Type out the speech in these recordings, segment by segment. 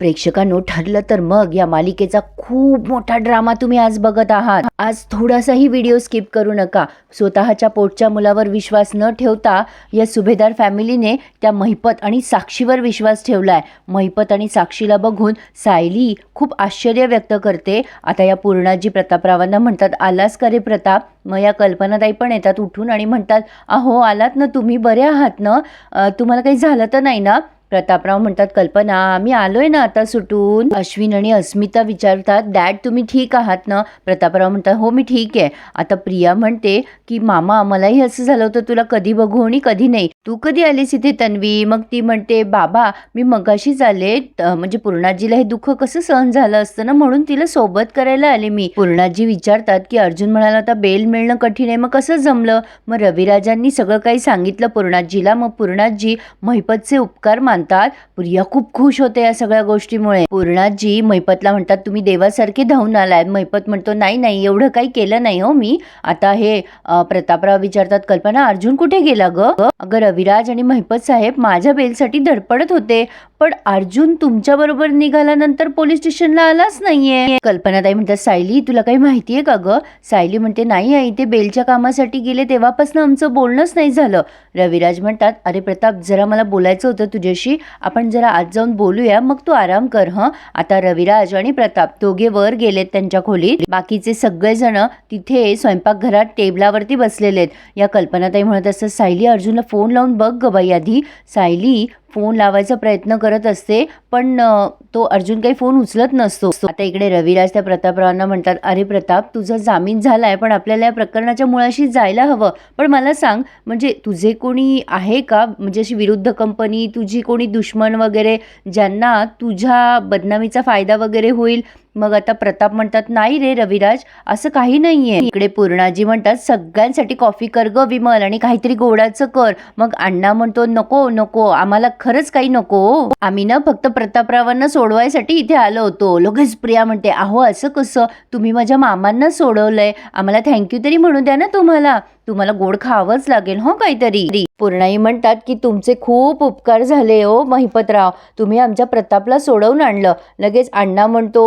प्रेक्षकांनो ठरलं तर मग या मालिकेचा खूप मोठा ड्रामा तुम्ही आज बघत आहात. आज थोडासाही व्हिडिओ स्किप करू नका. स्वतःच्या पोटच्या मुलावर विश्वास न ठेवता या सुभेदार फॅमिलीने त्या महिपत आणि साक्षीवर विश्वास ठेवलाय. महिपत आणि साक्षीला बघून सायली खूप आश्चर्य व्यक्त करते. आता या पूर्णाजी प्रतापरावांना म्हणतात आलास का रे प्रताप? मग या कल्पनाताई पण येतात उठून आणि म्हणतात अहो आलात ना तुम्ही? बरे आहात ना? तुम्हाला काही झालं तर नाही ना? प्रतापराव म्हणतात कल्पना आम्ही आलोय ना आता सुटून. अश्विन आणि अस्मिता विचारतात डॅड तुम्ही ठीक आहात ना? प्रतापराव म्हणतात हो मी ठीक आहे. आता प्रिया म्हणते की मामा मलाही असं झालं होतं तुला कधी बघू आणि कधी नाही. तू कधी आलीस इथे तन्वी? मग ती म्हणते बाबा मी मगाशीच आले म्हणजे पूर्णाजीला हे दुःख कसं सहन झालं असतं ना म्हणून तिला सोबत करायला आले मी. पूर्णाजी विचारतात की अर्जुन म्हणाला आता बेल मिळणं कठीण आहे मग कसं जमलं? मग रविराजांनी सगळं काही सांगितलं पूर्णाजीला. मग पूर्णाजी महिपतचे उपकार मानतात प्रिया खूप खुश होते या सगळ्या गोष्टीमुळे. पूर्णाजी महिपतला म्हणतात तुम्ही देवासारखे धावून आलाय. मैपत म्हणतो नाही नाही एवढं काही केलं नाही हो मी. आता हे प्रतापराव विचारतात कल्पना अर्जुन कुठे गेला ग? अगं रविराज आणि महिपत साहेब माझ्या बेलसाठी धडपडत होते पण अर्जुन तुमच्या बरोबर निघाल्यानंतर पोलीस स्टेशनला आलाच नाहीये. कल्पनाताई म्हणतात सायली तुला काही माहितीये का ग? सायली म्हणते नाही आई ते बेलच्या कामासाठी गेले तेव्हापासून आमचं बोलणंच नाही झालं. रविराज म्हणतात अरे प्रताप जरा मला बोलायचं होतं तुझ्याशी. आपण जरा आज जाऊन बोलूया. मग तू आराम कर हं. आता रविराज आणि प्रताप दोघे वर गेलेत त्यांच्या खोलीत. बाकीचे सगळेजण तिथे स्वयंपाकघरात टेबलावरती बसलेले आहेत या कल्पनाताई म्हणत असतात सायली अर्जुनला फोन लावून बघ ग बाई आधी. सायली फोन लावायचा प्रयत्न करत असते पण तो अर्जुन काही फोन उचलत नसतो. आता इकडे रविराज त्या प्रतापरावांना म्हणतात अरे प्रताप तुझा जामीन झालाय पण आपल्याला या प्रकरणाच्या मुळाशी जायला हवं. पण मला सांग म्हणजे तुझे कोणी आहे का? म्हणजे अशी विरुद्ध कंपनी तुझी कोणी दुश्मन वगैरे ज्यांना तुझ्या बदनामीचा फायदा वगैरे होईल मग आता प्रताप म्हणतात नाही रे रविराज असं काही नाहीये. इकडे पूर्णाजी म्हणतात सगळ्यांसाठी कॉफी कर ग विमल आणि काहीतरी गोडाचं कर. मग अण्णा म्हणतो नको नको आम्हाला खरंच काही नको हो. आम्ही ना फक्त प्रतापरावांना सोडवायसाठी इथे आलो होतो. लगेच प्रिया म्हणते अहो असं कसं? तुम्ही माझ्या मामांना सोडवलंय. आम्हाला थँक्यू तरी म्हणू द्या ना तुम्हाला. तुम्हाला गोड खावंच लागेल हो काहीतरी. पूर्णाई म्हणतात की तुमचे खूप उपकार झाले हो महिपतराव. तुम्ही आमच्या प्रतापला सोडवून आणलं. लगेच अण्णा म्हणतो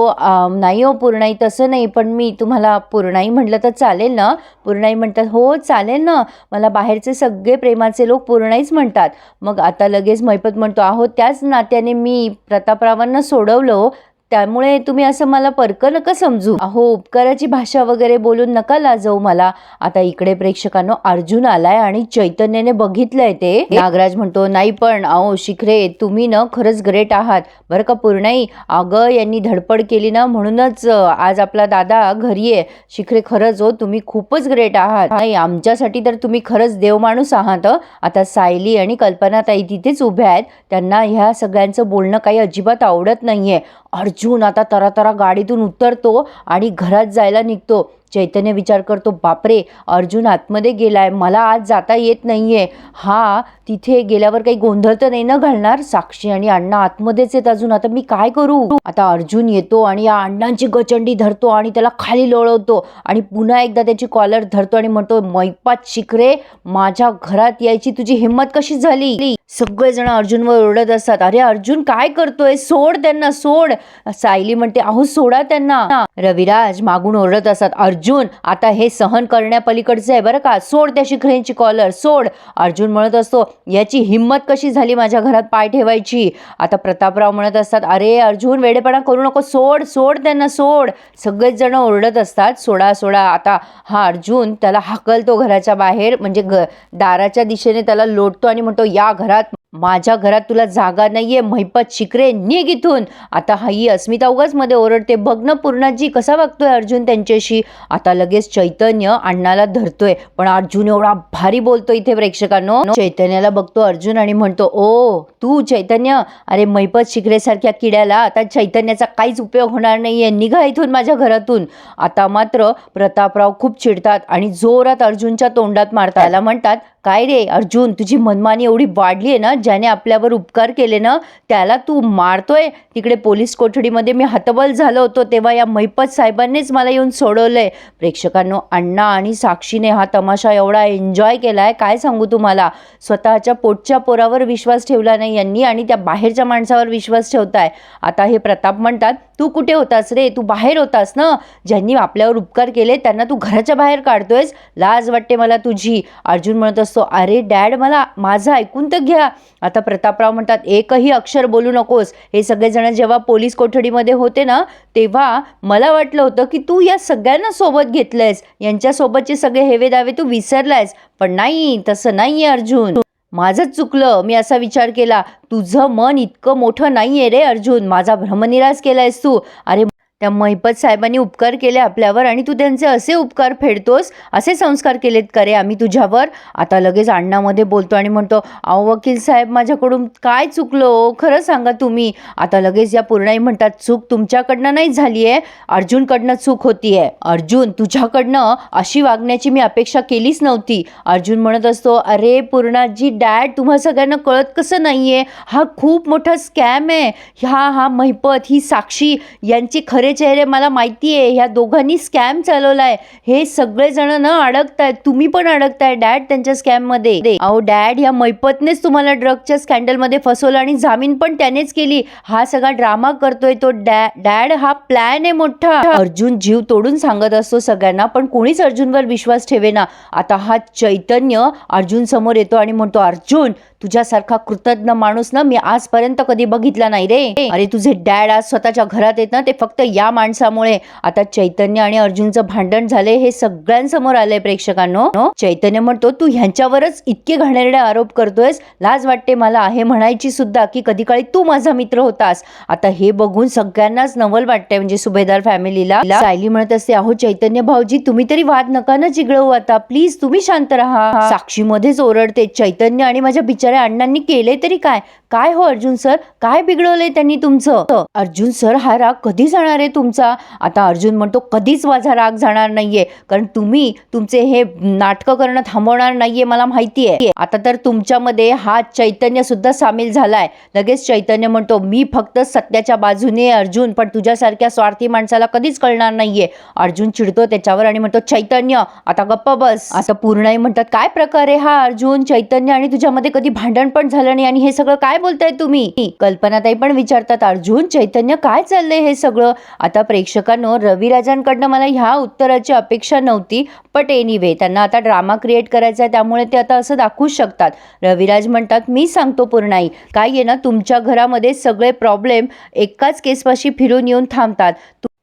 नाही हो पूर्णाई तसं नाही पण मी तुम्हाला पूर्णाई म्हटलं तर चालेल ना? पूर्णाई म्हणतात हो चालेल ना. मला बाहेरचे सगळे प्रेमाचे लोक पूर्णाईच म्हणतात. मग आता लगेच महिपत म्हणतो आहो त्याच नात्याने मी प्रतापरावांना सोडवलं हो. त्यामुळे तुम्ही असं मला परकं नका समजू. अहो उपकाराची भाषा वगैरे बोलून नका लाजवू मला. आता इकडे प्रेक्षकांनो अर्जुन आलाय आणि चैतन्याने बघितलंय ते. नागराज म्हणतो नाही पण अहो शिखरे तुम्ही ना खरंच ग्रेट आहात. बरं का पूर्णाई? अगं यांनी धडपड केली ना म्हणूनच आज आपला दादा घरी आहे. शिखरे खरंच हो तुम्ही खूपच ग्रेट आहात. नाही आमच्यासाठी तर तुम्ही खरंच देव माणूस आहात आता सायली आणि कल्पनाताई तिथेच उभ्या आहेत. त्यांना ह्या सगळ्यांचं बोलणं काही अजिबात आवडत नाहीये. अर्जुन आता तरातरा गाडीतून उतरतो आणि घरात जायला निघतो. चैतन्य विचार करतो बापरे अर्जुन आतमध्ये गेलाय मला आज जाता येत नाहीये. हा तिथे गेल्यावर काही गोंधळ तर नाही ना घालणार? साक्षी आणि अण्णा आतमध्येच आहेत अजून. आता मी काय करू? आता अर्जुन येतो आणि या अण्णांची गचंडी धरतो आणि त्याला खाली लोळवतो आणि पुन्हा एकदा त्याची कॉलर धरतो आणि म्हणतो मैपात शिकरे माझ्या घरात यायची तुझी हिंमत कशी झाली? सगळेजण अर्जुनवर ओरडत असतात अरे अर्जुन काय करतोय? सोड त्यांना सोड. सायली म्हणते अहो सोडा त्यांना. रविराज मागून ओरडत असतात अर्जुन आता हे सहन करण्यापलीकडचं आहे बरं का. सोड त्या शिखरेंची कॉलर सोड. अर्जुन म्हणत असतो याची हिंमत कशी झाली माझ्या घरात पाय ठेवायची? आता प्रतापराव म्हणत असतात अरे अर्जुन वेडेपणा करू नको. सोड सोड त्यांना सोड. सगळेच जण ओरडत असतात सोडा सोडा. आता हा अर्जुन त्याला हाकलतो घराच्या बाहेर म्हणजे घ दाराच्या दिशेने त्याला लोटतो आणि म्हणतो या घरात माझ्या घरात तुला जागा नाहीये महिपत शिकरे निघ इथून. आता हाई अस्मिता उगाच मध्ये ओरडते बघ ना पूर्णाजी कसा वागतोय अर्जुन त्यांच्याशी? आता लगेच चैतन्य अण्णाला धरतोय. पण अर्जुन एवढा भारी बोलतो इथे प्रेक्षकांनो. चैतन्याला बघतो अर्जुन आणि म्हणतो ओ तू चैतन्य? अरे मैपत शिकरेसारख्या किड्याला आता चैतन्याचा काहीच उपयोग होणार नाहीये. निघा इथून माझ्या घरातून. आता मात्र प्रतापराव खूप चिडतात आणि जोरात अर्जुनच्या तोंडात मारतायला म्हणतात काय रे अर्जुन तुझी मनमानी एवढी वाढली आहे ना ज्याने आपल्यावर उपकार केले ना त्याला तू मारतोय. तिकडे पोलीस कोठडीमध्ये मी हतबल झालो होतो तेव्हा या महिपत साहेबांनीच मला येऊन सोडवलंय. प्रेक्षकांनो अण्णा आणि साक्षीने हा तमाशा एवढा एन्जॉय केलाय काय सांगू तुम्हाला? स्वतःच्या पोटच्या पोरावर विश्वास ठेवला नाही यांनी आणि त्या बाहेरच्या माणसावर विश्वास ठेवताय. आता हे प्रताप म्हणतात तू कुठे होतास रे? तू बाहेर होतास ना? ज्यांनी आपल्यावर उपकार केले त्यांना तू घराच्या बाहेर काढतोयस? लाज वाटते मला तुझी. अर्जुन म्हणत असतो अरे डॅड मला माझं ऐकून तर घ्या. आता प्रतापराव म्हणतात एकही अक्षर बोलू नकोस. हे सगळेजण जेव्हा पोलीस कोठडीमध्ये होते ना तेव्हा मला वाटलं होतं की तू या सगळ्यांना सोबत घेतलंयस. यांच्यासोबतचे सगळे हेवे दावे तू विसरलायस. पण नाही तसं नाही आहे अर्जुन. माझंच चुकलं मी असा विचार केला. तुझं मन इतकं मोठं नाही आहे रे अर्जुन. माझा भ्रमनिरास केलायस तू. अरे त्या महिपत साहेबांनी उपकार केले आपल्यावर आणि तू त्यांचे असे उपकार फेडतोस असे संस्कार केलेत का रे आम्ही तुझ्यावर? आता लगेच अण्णामध्ये बोलतो आणि म्हणतो अहो वकील साहेब माझ्याकडून काय चुकलो हो? खरं सांगा तुम्ही. आता लगेच या पूर्णाई म्हणतात चूक तुमच्याकडनं नाही झाली आहे अर्जुनकडनं चूक होती आहे अर्जुन तुझ्याकडनं? अशी वागण्याची मी अपेक्षा केलीच नव्हती. अर्जुन म्हणत असतो अरे पूर्णाजी डॅड तुम्हा सगळ्यांना कळत कसं नाही आहे हा खूप मोठा स्कॅम आहे. ह्या हा महिपत ही साक्षी यांची खरे चेहरे मला माहिती आहे ह्या दोघांनी स्कॅम चालवलाय. हे सगळेजण न अडकतायत. तुम्ही पण अडकताय डॅड त्यांच्या स्कॅममध्ये. अहो डॅड ह्या मैपतनेच तुम्हाला ड्रगच्या स्कॅन्डलमध्ये फसवलं आणि जामीन पण त्यानेच केली. हा सगळा ड्रामा करतोय तो डॅड हा प्लॅन आहे मोठा. अर्जुन जीव तोडून सांगत असतो सगळ्यांना पण कोणीच अर्जुनवर विश्वास ठेवेना. आता हा चैतन्य अर्जुन समोर येतो आणि म्हणतो अर्जुन तुझ्यासारखा कृतज्ञ माणूस ना मी आजपर्यंत कधी बघितला नाही रे. अरे तुझे डॅड आज स्वतःच्या घरात येत ना ते फक्त या माणसामुळे. आता चैतन्य आणि अर्जुनचं भांडण झाले हे सगळ्यांसमोर आलंय प्रेक्षकांनो. चैतन्य म्हणतो तू ह्यांच्यावरच इतके घाणेरडे आरोप करतोयस. लाज वाटते मला. हे म्हणायची सुद्धा की कधी काळी तू माझा मित्र होतास. आता हे बघून सगळ्यांनाच नवल वाटतंय म्हणजे सुभेदार फॅमिलीला. सायली म्हणत असते अहो चैतन्य भाऊजी तुम्ही तरी वाद नका ना चिघळवू आता. प्लीज तुम्ही शांत राहा. साक्षीमध्येच ओरडते चैतन्य आणि माझ्या अरे अण्णांनी केले तरी काय? काय हो अर्जुन सर? काय बिघडवलंय त्यांनी तुमचं? अर्जुन सर हा राग कधी जाणार आहे तुमचा? आता अर्जुन म्हणतो कधीच माझा राग जाणार नाहीये. कारण तुम्ही तुमचे हे नाटकं करणं थांबवणार नाहीये मला माहिती आहे आता तर तुमच्यामध्ये हा चैतन्य सुद्धा सामील झालाय. लगेच चैतन्य म्हणतो मी फक्त सत्याच्या बाजूने अर्जुन पण तुझ्यासारख्या स्वार्थी माणसाला कधीच कळणार नाहीये. अर्जुन चिडतो त्याच्यावर आणि म्हणतो चैतन्य आता गप्प बस. आता पूर्णही म्हणतात काय प्रकार आहे हा अर्जुन? चैतन्य आणि तुझ्यामध्ये कधी भांडण पण झालं नाही. आणि हे सगळं काय बोलताय तुम्ही? कल्पनाताई पण विचारतात अर्जुन चैतन्य काय चाललंय हे सगळं? आता प्रेक्षकांनो रविराजांकडनं मला ह्या उत्तराची अपेक्षा नव्हती बट एनिवे त्यांना आता ड्रामा क्रिएट करायचा आहे त्यामुळे ते आता असं दाखवू शकतात. रविराज म्हणतात मी सांगतो पूर्णाई काय आहे ना तुमच्या घरामध्ये सगळे प्रॉब्लेम एकाच केसपाशी फिरून येऊन थांबतात.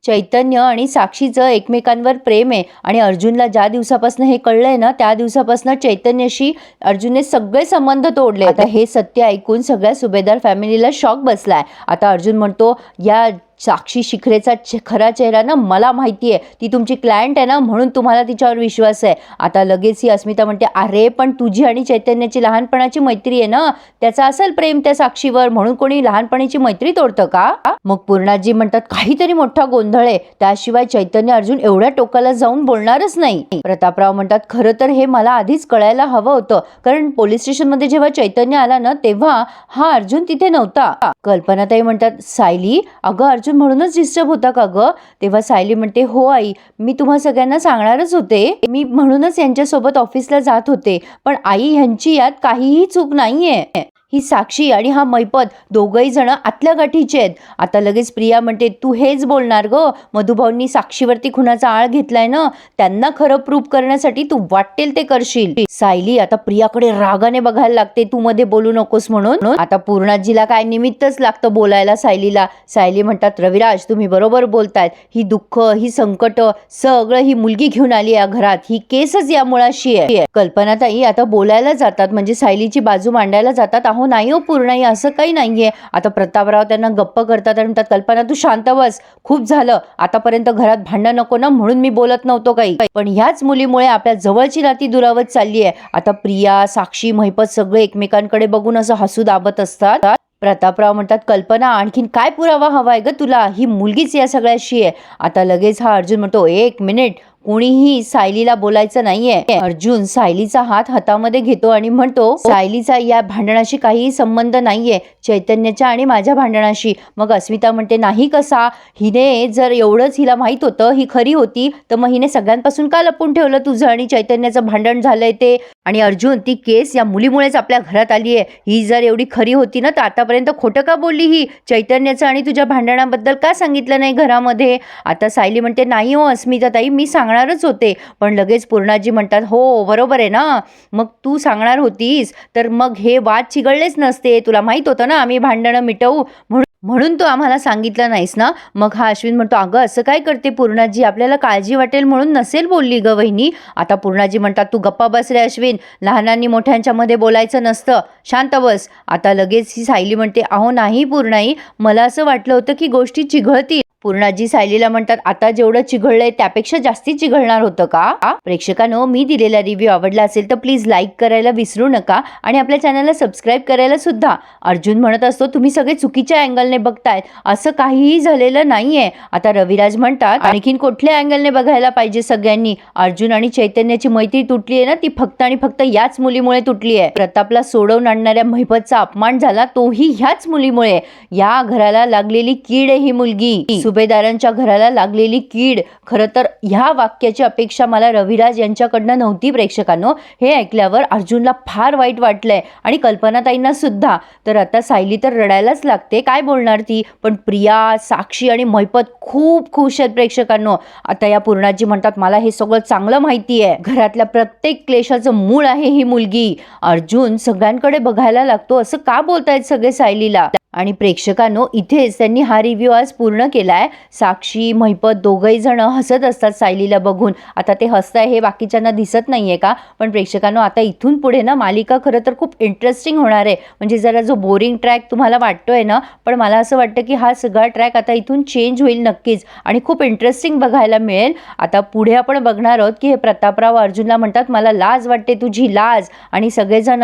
चैतन्य आणि साक्षीचं एकमेकांवर प्रेम आहे. आणि अर्जुनला ज्या दिवसापासून हे कळलंय ना त्या दिवसापासून चैतन्यशी अर्जुनने सगळे संबंध तोडले. आता हे सत्य ऐकून सगळ्या सुभेदार फॅमिलीला शॉक बसलाय. आता अर्जुन म्हणतो या साक्षी शिखरेचा चे- खरा चेहरा ना मला माहिती आहे ती तुमची क्लायंट आहे ना म्हणून तुम्हाला तिच्यावर विश्वास आहे. आता लगेच ही अस्मिता म्हणते अरे पण तुझी आणि चैतन्याची लहानपणाची मैत्री आहे ना? त्याचा असेल प्रेम त्या साक्षीवर म्हणून कोणी लहानपणीची मैत्री तोडतं का? मग पूर्णाजी म्हणतात काहीतरी मोठा गोंधळ आहे. त्याशिवाय चैतन्य अर्जुन एवढ्या टोकाला जाऊन बोलणारच नाही. प्रतापराव म्हणतात खरं तर हे मला आधीच कळायला हवं होतं. कारण पोलीस स्टेशनमध्ये जेव्हा चैतन्य आला ना तेव्हा हा अर्जुन तिथे नव्हता. कल्पनाताई म्हणतात सायली अगं अर्जुन म्हणूनच डिस्टर्ब होता का गं? तेव्हा सायली म्हणते हो आई मी तुम्हा सगळ्यांना सांगणारच होते. मी म्हणूनच यांच्यासोबत ऑफिसला जात होते. पण आई ह्यांची यात काहीही चूक नाहीये. ही साक्षी आणि हा मैपत दोघही जण आतल्या गाठीचे आहेत. आता लगेच प्रिया म्हणते तू हेच बोलणार ग. मधुभाऊंनी साक्षीवरती खुनाचा आळ घेतलाय ना? त्यांना खरं प्रूफ करण्यासाठी तू वाटेल ते करशील. सायली आता प्रियाकडे रागाने बघायला लागते. तू मध्ये बोलू नकोस म्हणून. आता पूर्णाजीला काय निमित्तच लागतं बोलायला सायलीला. सायली म्हणतात रविराज तुम्ही बरोबर बोलतायत. ही दुःख ही संकट सगळं ही मुलगी घेऊन आली या घरात. ही केसच या मुळाशी आहे. कल्पनाताई आता बोलायला जातात. म्हणजे सायलीची बाजू मांडायला जातात. अहो नाही हो पूर्णाई असं काही नाहीये. आता प्रतापराव त्यांना गप्प करतात आणि म्हणतात कल्पना तू शांत बस. खूप झालं. आतापर्यंत घरात भांडणं नको ना म्हणून मी बोलत नव्हतो काही. पण ह्याच मुलीमुळे आपल्या जवळची नाती दुरावत चालली आहे आता प्रिया साक्षी महिपत सगळे एकमेकांकडे बघून असं हसू दाबत असतात. प्रतापराव म्हणतात कल्पना आणखीन काय पुरावा हवाय ग तुला? ही मुलगीच या सगळ्याशी आहे. आता लगेच हा अर्जुन म्हणतो एक मिनिट कोणीही सायलीला बोलायचं नाहीये. अर्जुन सायलीचा हात हातामध्ये घेतो आणि म्हणतो सायलीचा या भांडणाशी काहीही संबंध नाहीये. चैतन्याच्या आणि माझ्या भांडणाशी. मग अस्मिता म्हणते नाही कसा? हिने जर एवढंच हिला माहीत होतं ही खरी होती तर मग हिने सगळ्यांपासून का लपून ठेवलं तुझं आणि चैतन्याचं भांडण झालंय ते? आणि अर्जुन ती केस या मुलीमुळेच आपल्या घरात आली आहे. ही जर एवढी खरी होती ना तर आतापर्यंत खोटं का बोलली ही? चैतन्याचं आणि तुझ्या भांडणाबद्दल का सांगितलं नाही घरामध्ये? आता सायली म्हणते नाही हो अस्मिता ताई मी सांग सांगणारच होते. पण लगेच पूर्णाजी म्हणतात हो बरोबर आहे ना. मग तू सांगणार होतीस. तर मग हे वाद चिघळलेच नसते. तुला माहीत होतं ना आम्ही भांडणं मिटवू म्हणून म्हणून तू आम्हाला सांगितलं नाहीस ना? मग हा अश्विन म्हणतो अगं असं काय करते पूर्णाजी? आपल्याला काळजी वाटेल म्हणून नसेल बोलली ग वहिनी. आता पूर्णाजी म्हणतात तू गप्पा बस रे अश्विन. लहानांनी मोठ्यांच्यामध्ये बोलायचं नसतं. शांत बस. आता लगेच ही सायली म्हणते अहो नाही पूर्णाई. मला असं वाटलं होतं की गोष्टी चिघळतील. पूर्णाजी सायलीला म्हणतात आता जेवढं चिघळलंय त्यापेक्षा जास्ती चिघळणार होतं का? प्रेक्षकांनो मी दिलेला रिव्ह्यू आवडला असेल तर प्लीज लाईक करायला विसरू नका आणि आपल्या चॅनलला सबस्क्राईब करायला सुद्धा. अर्जुन म्हणत असतो तुम्ही सगळे चुकीच्या अँगलने बघतायत. असं काहीही झालेलं नाहीये. आता रविराज म्हणतात आणखीन कुठल्या अँगलने बघायला पाहिजे सगळ्यांनी? अर्जुन आणि चैतन्याची मैत्री तुटली आहे ना ती फक्त आणि फक्त याच मुलीमुळे तुटली आहे प्रतापला सोडवून आणणाऱ्या महिपतचा अपमान झाला तोही ह्याच मुलीमुळे. या घराला लागलेली कीड आहे ही मुलगी. सुभेदारांच्या घराला लागलेली कीड. खरं तर ह्या वाक्याची अपेक्षा मला रविराज यांच्याकडनं नव्हती प्रेक्षकांनो. हे ऐकल्यावर अर्जुनला फार वाईट वाटलंय आणि कल्पनाताईंना सुद्धा. तर आता सायली तर रडायलाच लागते. काय बोलणार ती? पण प्रिया साक्षी आणि मैपत खूप खुश आहेत प्रेक्षकांनो. आता या पूर्णाजी म्हणतात मला हे सगळं चांगलं माहिती आहे घरातल्या प्रत्येक क्लेशाचं मूळ आहे ही मुलगी. अर्जुन सगळ्यांकडे बघायला लागतो. असं का बोलतायत सगळे सायलीला? आणि प्रेक्षकांनो इथेच त्यांनी हा रिव्ह्यू आज पूर्ण केला केलाय साक्षी महिपत दोघही जण हसत असतात सायलीला बघून. आता ते हसत आहे हे बाकीच्यांना दिसत नाहीये का? पण प्रेक्षकांना आता इथून पुढे ना मालिका खरं तर खूप इंटरेस्टिंग होणार आहे. म्हणजे जरा जो बोरिंग ट्रॅक तुम्हाला वाटतोय ना पण मला असं वाटतं की हा सगळा ट्रॅक आता इथून चेंज होईल नक्कीच. आणि खूप इंटरेस्टिंग बघायला मिळेल. आता पुढे आपण बघणार आहोत की हे प्रतापराव अर्जुनला म्हणतात मला लाज वाटते तुझी लाज. आणि सगळेजण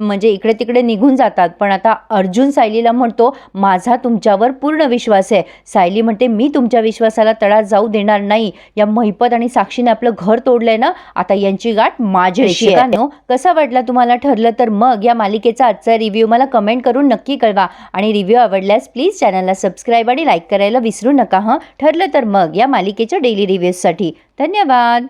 म्हणजे इकडे तिकडे निघून जातात. पण आता अर्जुन सायलीला म्हणतो माझा तुमच्यावर पूर्ण विश्वास आहे. सायली म्हणते मी तुमच्या विश्वासाला तडा जाऊ देणार नाही. या महिपत आणि साक्षीने आपलं घर तोडलंय ना आता यांची गाठ माझ्याशी कसा वाटला तुम्हाला ठरलं तर मग या मालिकेचा आजचा रिव्ह्यू मला कमेंट करून नक्की कळवा. आणि रिव्ह्यू आवडल्यास प्लीज चॅनलला सबस्क्राईब आणि लाईक करायला विसरू नका हं? ठरलं तर मग या मालिकेच्या डेली रिव्ह्यूजसाठी धन्यवाद!